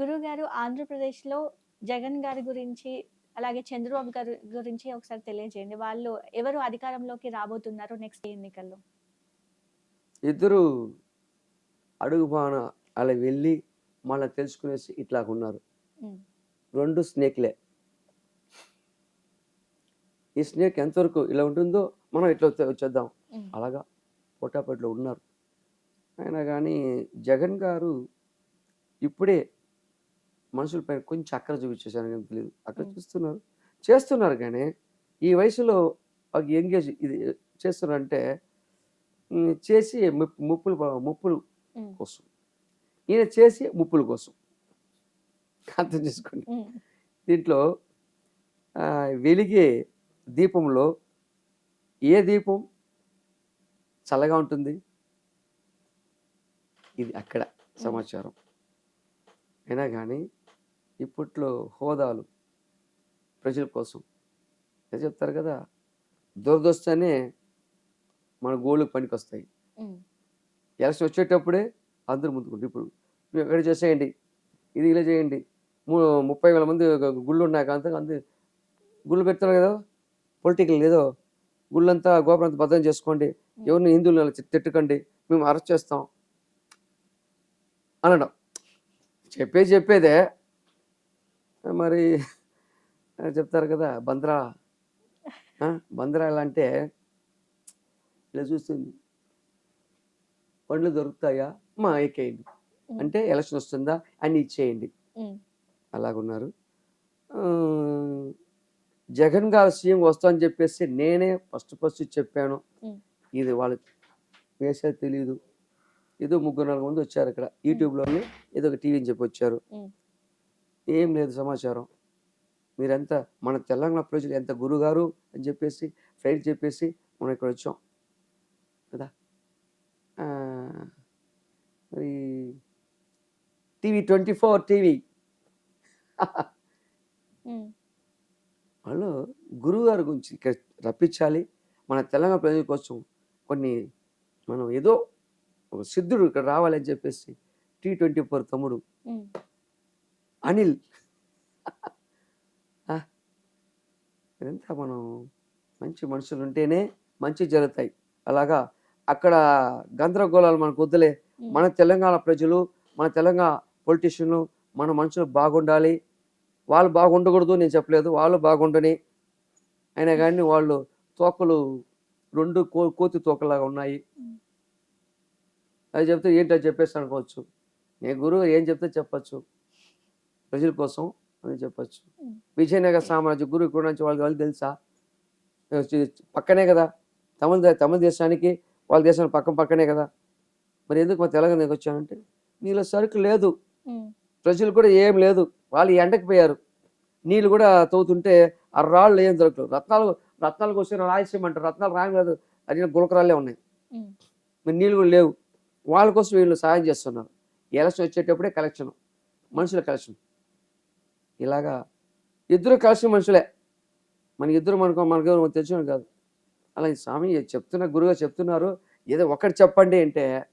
గురువు గారు ఆంధ్రప్రదేశ్లో జగన్ గారి గురించి అలాగే చంద్రబాబు గారి గురించి ఒకసారి తెలియజేయండి. వాళ్ళు ఎవరు అధికారంలోకి రాబోతున్నారు నెక్స్ట్ ఎన్నికల్లో? ఇద్దరు అడుగు బాణ అలా వెళ్ళి మళ్ళీ తెలుసుకునేసి ఇట్లా ఉన్నారు. రెండు స్నేక్లే. ఈ స్నేక్ ఎంతవరకు ఇలా ఉంటుందో మనం ఇట్లా వచ్చే- వచ్చేద్దాం. అలాగా పోటాపోటీలో ఉన్నారు. అయినా కానీ జగన్ గారు ఇప్పుడే మనుషులపై కొంచెం అక్కర చూపించేసారు కానీ తెలియదు అక్కడ. చూస్తున్నారు. చేస్తున్నారు కానీ ఈ వయసులో ఒక ఎంగేజ్ ఇది చేస్తున్నారంటే చేసి ముప్- ముప్పులు ముప్పులు కోసం. ఈయన చేసి ముప్పుల కోసం. అర్థం చేసుకోండి. దీంట్లో వెలిగే దీపంలో ఏ దీపం చల్లగా ఉంటుంది? ఇది అక్కడ సమాచారం. అయినా కానీ ఇప్పట్లో హోదాలు ప్రజల కోసం. అదే చెప్తారు కదా దురదొస్తేనే మన గోళ్ళకు పనికి వస్తాయి ఎలక్షన్ వచ్చేటప్పుడే అందరూ ముందుకుంటారు. ఇప్పుడు ఎక్కడ చేసేయండి? ఇది ఇలా చేయండి. ము ముప్పై వేల మంది గుళ్ళు ఉన్నాయి అంత అందరు గుళ్ళు పెడతారు కదా? పొలిటికల్ ఏదో గుళ్ళంతా గోపురంతా భద్రం చేసుకోండి. ఎవరిని హిందువులు తిట్టకండి. మేము అరెస్ట్ చేస్తాం. అనడం. చెప్పేది చెప్పేదే మరి చెప్తారు కదా బంద్రా. బంద్రా ఎలా అంటే ఇలా చూస్తుంది. పండ్లు దొరుకుతాయా? మా ఎక్కేయండి అంటే ఎలక్షన్ వస్తుందా? అన్ని ఇచ్చేయండి. అలాగున్నారు. జగన్ గారు సీఎం వస్తా అని చెప్పేసి నేనే ఫస్ట్ ఫస్ట్ చెప్పాను. ఇది వాళ్ళకి వేసేది తెలియదు ఏదో ముగ్గురు నాలుగు మంది వచ్చారు ఇక్కడ యూట్యూబ్లోనే ఏదో ఒక టీవీ అని చెప్పి వచ్చారు. ఏం లేదు సమాచారం. మీరెంత మన తెలంగాణ ప్రజలు ఎంత గురుగారు అని చెప్పేసి ఫ్రైడ్ చెప్పేసి మనం ఇక్కడ వచ్చాం. కదా? మరి టీవీ ట్వంటీ ఫోర్ టీవీ. వాళ్ళు గురువు గారి గురించి ఇక్కడ రప్పించాలి. మన తెలంగాణ ప్రజల కోసం కొన్ని మనం ఏదో ఒక సిద్ధుడు ఇక్కడ రావాలని చెప్పేసి టీ ట్వంటీ ఫోర్ తమ్ముడు అనిల్. ఇదంతా మనం మంచి మనుషులు ఉంటేనే మంచి జరుగుతాయి. అలాగా అక్కడ గందరగోళాలు మనకు వద్దులే. మన తెలంగాణ ప్రజలు మన తెలంగాణ పొలిటీషియన్లు మన మనుషులు బాగుండాలి. వాళ్ళు బాగుండకూడదు నేను చెప్పలేదు. వాళ్ళు బాగుండని అయినా కానీ వాళ్ళు తోకలు రెండు కో కోతి తోకలాగా ఉన్నాయి. అది చెప్తే ఏంటో చెప్పేసి అనుకోవచ్చు. నేను గురువు ఏం చెప్తే చెప్పచ్చు. ప్రజల కోసం అని చెప్పచ్చు. విజయనగర సామ్రాజ్య గురువు ఇక్కడ నుంచి వాళ్ళకి వాళ్ళు తెలుసా? పక్కనే కదా. తమిళ తమిళ దేశానికి వాళ్ళ దేశానికి పక్కన పక్కనే కదా. మరి ఎందుకు మా తెలంగాణకి వచ్చానంటే నీలో సరుకు లేదు. ప్రజలు కూడా ఏం లేదు. వాళ్ళు ఎండకి పోయారు నీళ్ళు కూడా తవ్వుతుంటే ఆ రాళ్ళు ఏం దొరకలేదు. రత్నాలు రత్నాలు కోసం రాయలసీమ అంటారు రత్నాలు రాయం లేదు అది గులకరాళ్ళే ఉన్నాయి. మరి నీళ్ళు కూడా లేవు. వాళ్ళ కోసం వీళ్ళు సాయం చేస్తున్నారు. ఎలక్షన్ వచ్చేటప్పుడే కలెక్షన్. మనుషుల కలెక్షన్. ఇలాగా ఇద్దరు కలిసిన మనుషులే. మన ఇద్దరు మనకు మనకు తెలిసిన కాదు. అలా ఈ స్వామి చెప్తున్న గురువుగా చెప్తున్నారు. ఏదో ఒకటి చెప్పండి అంటే